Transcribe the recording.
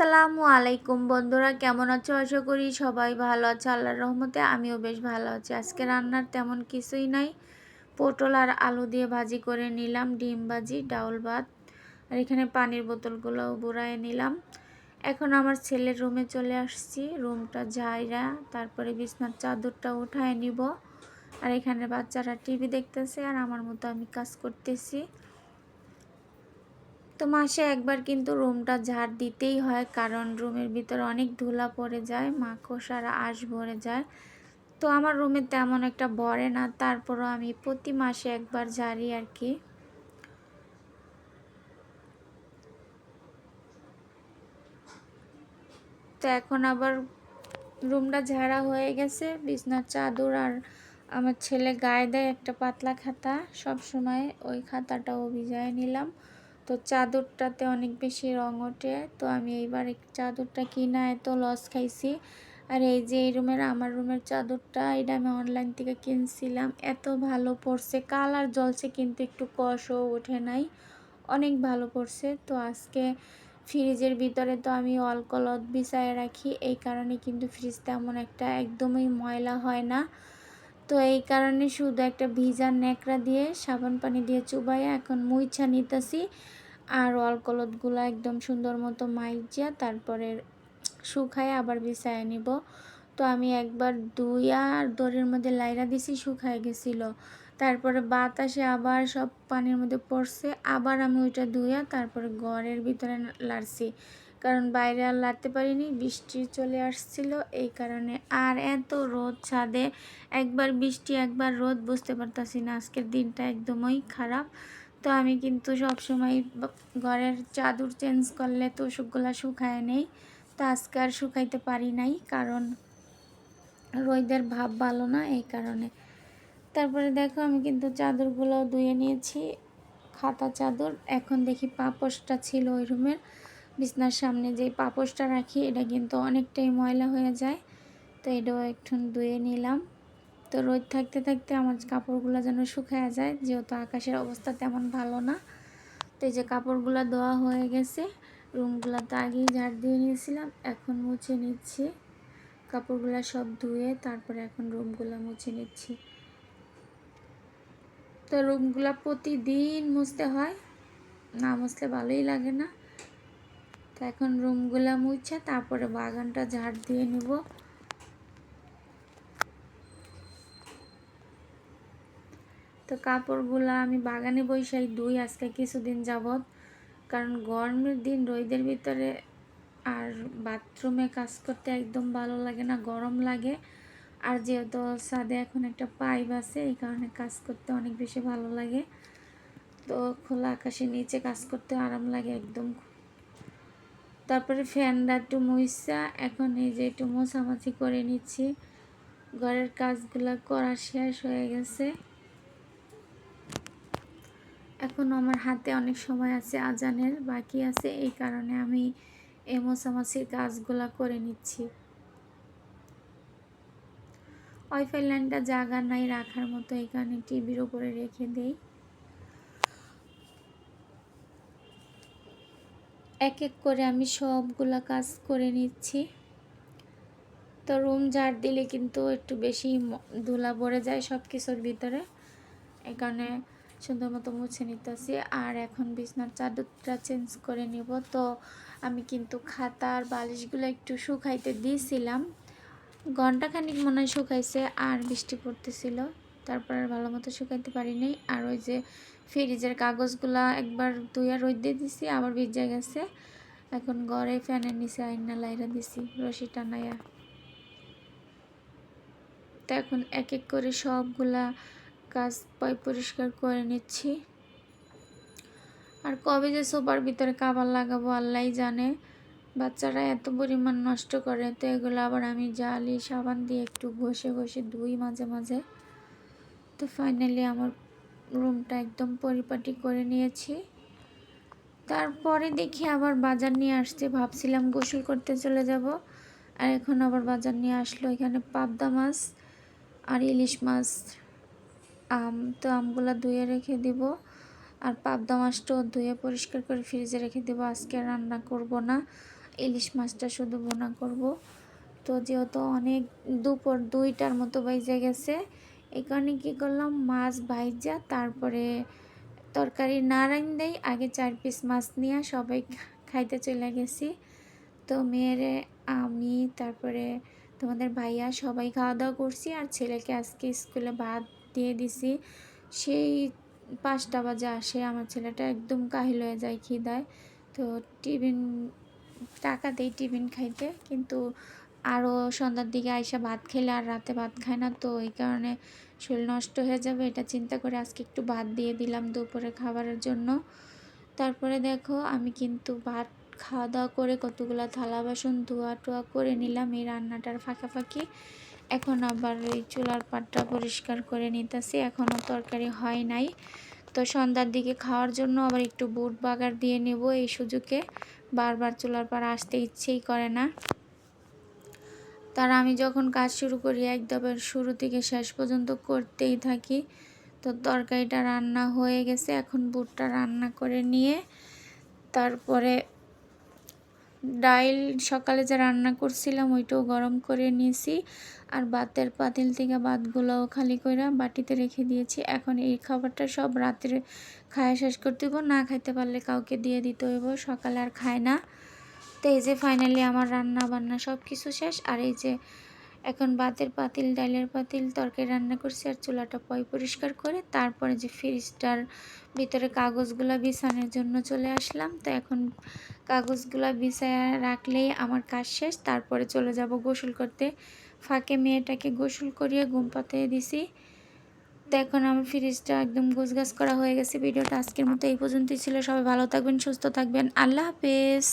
আসসালামু আলাইকুম বন্ধুরা, কেমন আছো? আশা করি সবাই ভালো আছে। আল্লাহর রহমতে আমিও বেশ ভালো আছি। আজকে রান্নার তেমন কিছুই নাই। পটল আর আলু দিয়ে ভাজি করে নিলাম, ডিম ভাজি, ডাউল ভাত। আর এখানে পানির বোতলগুলোও বুড়ায় নিলাম। এখন আমার ছেলের রুমে চলে আসছি। রুমটা ঝাইরা, তারপরে বিছনার চাদরটা উঠায় নিব। আর এখানে বাচ্চারা টিভি দেখতেছে আর আমার মতো আমি কাজ করতেছি। তো মাসে একবার কিন্তু রুমটা ঝাড় দিতেই হয়, কারণ রুমের ভিতরে অনেক ধুলা পড়ে যায় মাকড় আশ ভরে যায়। তো আমার রুমে তেমন একটা ভরে না, তারপরও আমি প্রতি মাসে একবার ঝাড়ি আর কি। তো এখন আবার রুমটা ঝাড়া হয়ে গেছে, বিছনার চাদর আর আমার ছেলে গায়ে দেয় একটা পাতলা খাতা। সব সময় ওই খাতাটাও ভিজায় নিলাম। তো চাদরটাতে অনেক বেশি রং ওঠে। তো আমি এইবার চাদরটা কিনা এত লস খাইছি। আর এই যে এই রুমের, আমার রুমের চাদরটা, এটা আমি অনলাইন থেকে কিনছিলাম। এত ভালো পড়ছে কালার জলছে কিন্তু একটু কষও ওঠে নাই। অনেক ভালো পড়ছে তো আজকে ফ্রিজের ভিতরে তো আমি অলকলত বিছায় রাখি। এই কারণে কিন্তু ফ্রিজ তেমন একটা একদমই ময়লা হয় না। তো এই কারণে শুধু একটা ভিজা ন্যাকড়া দিয়ে, সাবান পানি দিয়ে চুবাইয়া এখন মুইছা নিতেছি। আর অলকলতগুলো একদম সুন্দর মতো মাইজিয়া তারপরে শুকায় আবার বিছায় নিব। তো আমি একবার দুইয়া আর দড়ির মধ্যে লাইরা দিছি শুকায় গেছিল। তারপরে বাতাসে আবার সব পানির মধ্যে পড়ছে, আবার আমি ওইটা ধুইয়া তারপরে ঘরের ভিতরে লাড়ছি। কারণ বাইরে আর লাড়তে পারিনি, বৃষ্টি চলে আসছিল, এই কারণে আর এত রোদ ছাদে। একবার বৃষ্টি, একবার রোদ, বুঝতে পারতাছি না, আজকের দিনটা একদমই খারাপ। তো আমি কিন্তু সব সময় ঘরের চাদর চেঞ্জ করলে তো ওষুধগুলো শুকায় নেই, তো আজকে আর শুকাইতে পারি নাই, কারণ রোদের ভাব ভালো না, এই কারণে। তারপরে দেখো, আমি কিন্তু চাদরগুলো ধুয়ে নিয়েছি, খাতা চাদর, এখন দেখি পাপসটা ছিল ওই রুমের। বিছনার সামনে যে পাপসটা রাখি, এটা কিন্তু অনেকটাই ময়লা হয়ে যায়। তো এটাও একটু ধুয়ে নিলাম। তো রোদ থাকতে থাকতে আমার কাপড়গুলো যেন শুকায় যায়, যেহেতু আকাশের অবস্থা তেমন ভালো না। তো এই যে কাপড়গুলো ধোয়া হয়ে গেছে, রুমগুলো তো আগেই ঝাড় দিয়ে নিয়েছিলাম, এখন মুছে নিচ্ছি। কাপড়গুলো সব ধুয়ে তারপরে এখন রুমগুলো মুছে নিচ্ছি। তো রুমগুলো প্রতিদিন মুছতে হয়, না মুছলে ভালোই লাগে না। তো এখন রুমগুলো মুছে, তারপরে বাগানটা ঝাড় দিয়ে নিব। তো কাপড়গুলো আমি বাগানে বৈশাই দুই আজকে কিছুদিন যাবৎ। কারণ গরমের দিন রোদের ভিতরে আর বাথরুমে কাজ করতে একদম ভালো লাগে না, গরম লাগে। আর যেহেতু ছাদে এখন একটা পাইপ আছে, এই কারণে কাজ করতে অনেক বেশি ভালো লাগে। তো খোলা আকাশের নিচে কাজ করতে আরাম লাগে একদম। তারপরে ফ্যানটা একটু মুইসা, এখন এই যে একটু মোছামাছি করে নিচ্ছি। ঘরের কাজগুলো করা শেষ হয়ে গেছে। এখন আমার হাতে অনেক সময় আছে, আজানের বাকি আছে, এই কারণে আমি এই মোছামাছির কাজগুলো করে নিচ্ছি। ওয়াইফাই লাইনটা জায়গা নাই, রাখার মতো এই কারণে টিভির উপরে রেখে দেই। এক এক করে আমি সবগুলা কাজ করে নিচ্ছি। তো রুম ঝাড় দিলে কিন্তু একটু বেশি ধুলা ভরে যায় সব কিছুর ভিতরে। এখানে সুন্দর মতো মুছে নিতেছি। আর এখন বিছনার চাদরটা চেঞ্জ করে নিব। তো আমি কিন্তু খাতার বালিশগুলো একটু শুকাইতে দিয়েছিলাম ঘন্টাখানিক মনে হয় শুকাইছে, আর বৃষ্টি পড়তেছিল। তারপর আর ভালো মতো শুকাইতে পারিনি আর ওই যে ফ্রিজের কাগজগুলা একবার ধুইয়া রোদ দিয়ে দিছি, আবার ভিজে গেছে। এখন ঘরে ফ্যানের নিচে আইনা লাইরা দিছি, রশি টানাইয়া। তো এখন এক এক করে সবগুলা কাজ পাই পরিষ্কার করে নিচ্ছি। আর কবে যে সোফার ভিতরে কাবার লাগাবো আল্লাহ জানে। বাচ্চারা এত পরিমাণ নষ্ট করে, তো এগুলো আবার আমি জালি, সাবান দিয়ে একটু ঘষে ঘষে ধুই মাঝে মাঝে। তো ফাইনালি আমার রুমটা একদম পরিপাটি করে নিয়েছি। তারপরে দেখি আবার বাজার নিয়ে আসছে ভাবছিলাম, গোসল করতে চলে যাব। আর এখন আবার বাজার নিয়ে আসলো এখানে পাবদা মাছ আর ইলিশ মাছ। আম তো আমগুলো ধুয়ে রেখে দিব। আর পাবদা মাছটাও ধুয়ে পরিষ্কার করে ফ্রিজে রেখে দেবো। আজকে রান্না করব না, ইলিশ মাছটা শুধু বোনা করব। তো যেহেতু অনেক দুপুর দুইটার মতো বেজে গেছে কারণে কী করলাম? মাছ ভাইজা, তারপরে তরকারি না দেই, আগে চার পিস মাছ নিয়ে সবাই খাইতে চলে গেছি। তো মেয়েরে, আমি, তারপরে তোমাদের ভাইয়া সবাই খাওয়া দাওয়া করছি আর ছেলেকে আজকে স্কুলে ভাত দিয়ে দিছি। সেই পাঁচটা বাজে আসে, আমার ছেলেটা একদম কাহিল হয়ে যায় খিদায়। তো টিফিন টাকা দেই টিফিন খাইতে, কিন্তু আরও সন্ধ্যার দিকে আইসা ভাত খেলে আর রাতে ভাত খায় না, তো এই কারণে শরীর নষ্ট হয়ে যাবে, এটা চিন্তা করে আজকে একটু ভাত দিয়ে দিলাম দুপুরে খাবারের জন্য। তারপরে দেখো আমি কিন্তু ভাত খাওয়া দাওয়া করে কতগুলো থালা বাসন ধোয়া টোয়া করে নিলাম, এই রান্নাটার ফাঁকাফাঁকি। এখন আবার এই চুলার পাটটা পরিষ্কার করে নিতেছি এখনও তরকারি হয় নাই। তো সন্ধ্যার দিকে খাওয়ার জন্য আবার একটু বুট বাগার দিয়ে নেব এই সুযোগে, বারবার চুলার পাড় আসতে ইচ্ছেই করে না। তার আমি যখন কাজ শুরু করি একদম শুরু থেকে শেষ পর্যন্ত করতেই থাকি। তো তরকারিটা রান্না হয়ে গেছে, এখন বুটটা রান্না করে নিয়ে তারপরে ডাইল সকালে যে রান্না করছিলাম, ওইটাও গরম করে নিয়েছি। আর ভাতের পাতিল থেকে বাতগুলোও খালি করে বাটিতে রেখে দিয়েছি। এখন এই খাবারটা সব রাত্রে খায় শেষ করতে না খাইতে পারলে কাউকে দিয়ে দিতে হইব, সকালে আর খায় না। তো এই যে ফাইনালি আমার রান্না বান্না সব কিছু শেষ, আর এই যে এখন বাতের পাতিল ডালের পাতিল, তরকারি রান্না করছি আর চুলাটা পয় পরিষ্কার করে তারপরে যে ফ্রিজটার ভিতরে কাগজগুলো বিছানোর জন্য চলে আসলাম। তো এখন কাগজগুলো বিছায় রাখলেই আমার কাজ শেষ, তারপরে চলে যাব গোসল করতে। ফাঁকে মেয়েটাকে গোসল করিয়ে ঘুম পাতিয়ে দিছি। তো এখন আমার ফ্রিজটা একদম গোছগাছ করা হয়ে গেছে। ভিডিওটা আজকের মতো এই পর্যন্তই ছিল। সবাই ভালো থাকবেন, সুস্থ থাকবেন। আল্লাহ হাফেজ।